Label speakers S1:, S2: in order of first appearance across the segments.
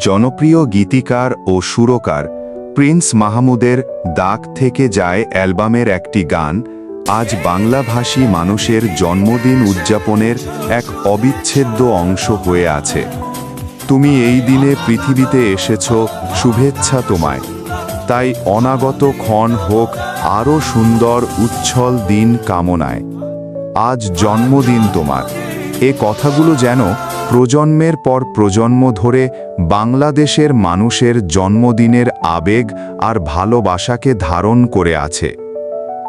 S1: জনপ্রিয় গীতিকার ও সুরকার প্রিন্স মাহমুদের দাগ থেকে যায় অ্যালবামের একটি গান, আজ বাংলাভাষী মানুষের জন্মদিন উদযাপনের এক অবিচ্ছেদ্য অংশ হয়ে আছে। তুমি এই দিনে পৃথিবীতে এসেছ, শুভেচ্ছা তোমায়। তাই অনাগত ক্ষণ হোক আরও সুন্দর, উচ্ছল দিন কামনায়। আজ জন্মদিন তোমার। এ কথাগুলো যেন প্রজন্মের পর প্রজন্ম ধরে বাংলাদেশের মানুষের জন্মদিনের আবেগ আর ভালোবাসাকে ধারণ করে আছে।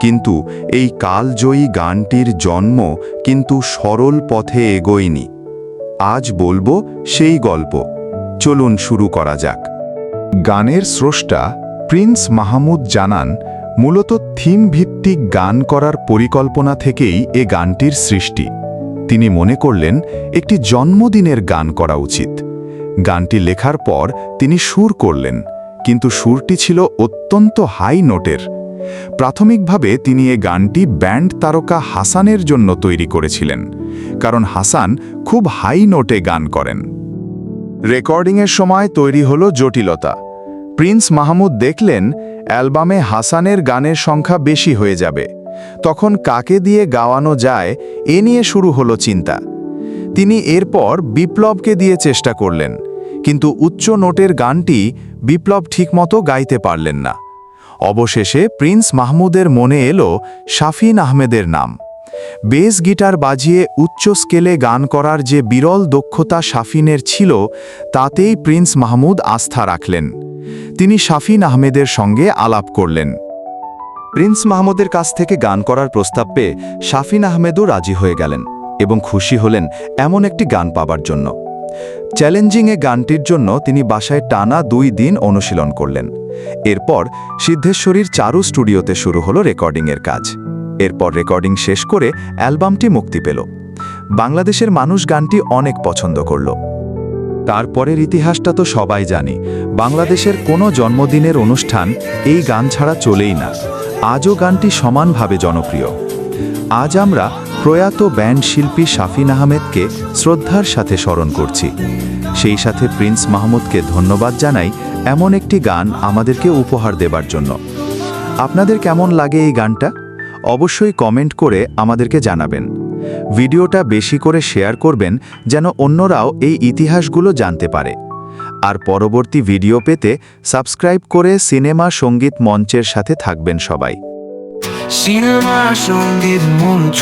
S1: কিন্তু এই কালজয়ী গানটির জন্ম কিন্তু সরল পথে এগোয়নি। আজ বলব সেই গল্প। চলুন শুরু করা যাক। গানের স্রষ্টা প্রিন্স মাহমুদ জানান, মূলত থিম ভিত্তিক গান করার পরিকল্পনা থেকেই এ গানটির সৃষ্টি। তিনি মনে করলেন, একটি জন্মদিনের গান করা উচিত। গানটি লেখার পর তিনি সুর করলেন, কিন্তু সুরটি ছিল অত্যন্ত হাই নোটের। প্রাথমিকভাবে তিনি এ গানটি ব্যান্ড তারকা হাসানের জন্য তৈরি করেছিলেন, কারণ হাসান খুব হাই নোটে গান করেন। রেকর্ডিংয়ের সময় তৈরি হল জটিলতা। প্রিন্স মাহমুদ দেখলেন, অ্যালবামে হাসানের গানের সংখ্যা বেশি হয়ে যাবে। তখন কাকে দিয়ে গাওয়ানো যায় এ নিয়ে শুরু হলো চিন্তা। তিনি এরপর বিপ্লবকে দিয়ে চেষ্টা করলেন, কিন্তু উচ্চ নোটের গানটি বিপ্লব ঠিকমতো গাইতে পারলেন না। অবশেষে প্রিন্স মাহমুদের মনে এলো শাফিন আহমেদের নাম। বেস গিটার বাজিয়ে উচ্চ স্কেলে গান করার যে বিরল দক্ষতা শাফিনের ছিল, তাতেই প্রিন্স মাহমুদ আস্থা রাখলেন। তিনি শাফিন আহমেদের সঙ্গে আলাপ করলেন। প্রিন্স মাহমুদের কাছ থেকে গান করার প্রস্তাব পেয়ে শাফিন আহমেদও রাজি হয়ে গেলেন এবং খুশি হলেন এমন একটি গান পাবার জন্য। চ্যালেঞ্জিংয়ে গানটির জন্য তিনি বাসায় টানা দুই দিন অনুশীলন করলেন। এরপর সিদ্ধেশ্বরীর চারু স্টুডিওতে শুরু হলো রেকর্ডিংয়ের কাজ। এরপর রেকর্ডিং শেষ করে অ্যালবামটি মুক্তি পেল। বাংলাদেশের মানুষ গানটি অনেক পছন্দ করল। তারপরের ইতিহাসটা তো সবাই জানি, বাংলাদেশের কোনো জন্মদিনের অনুষ্ঠান এই গান ছাড়া চলেই না। আজও গানটি সমানভাবে জনপ্রিয়। আজ আমরা প্রয়াত ব্যান্ড শিল্পী শাফিন আহমেদকে শ্রদ্ধার সাথে স্মরণ করছি। সেই সাথে প্রিন্স মাহমুদকে ধন্যবাদ জানাই এমন একটি গান আমাদেরকে উপহার দেবার জন্য। আপনাদের কেমন লাগে এই গানটা? অবশ্যই কমেন্ট করে আমাদেরকে জানাবেন। ভিডিওটা বেশি করে শেয়ার করবেন যেন অন্যরাও এই ইতিহাসগুলো জানতে পারে। আর পরবর্তী ভিডিও পেতে সাবস্ক্রাইব করে সিনেমা সংগীত মঞ্চের সাথে থাকবেন সবাই।
S2: সিনেমা সংগীত মঞ্চ।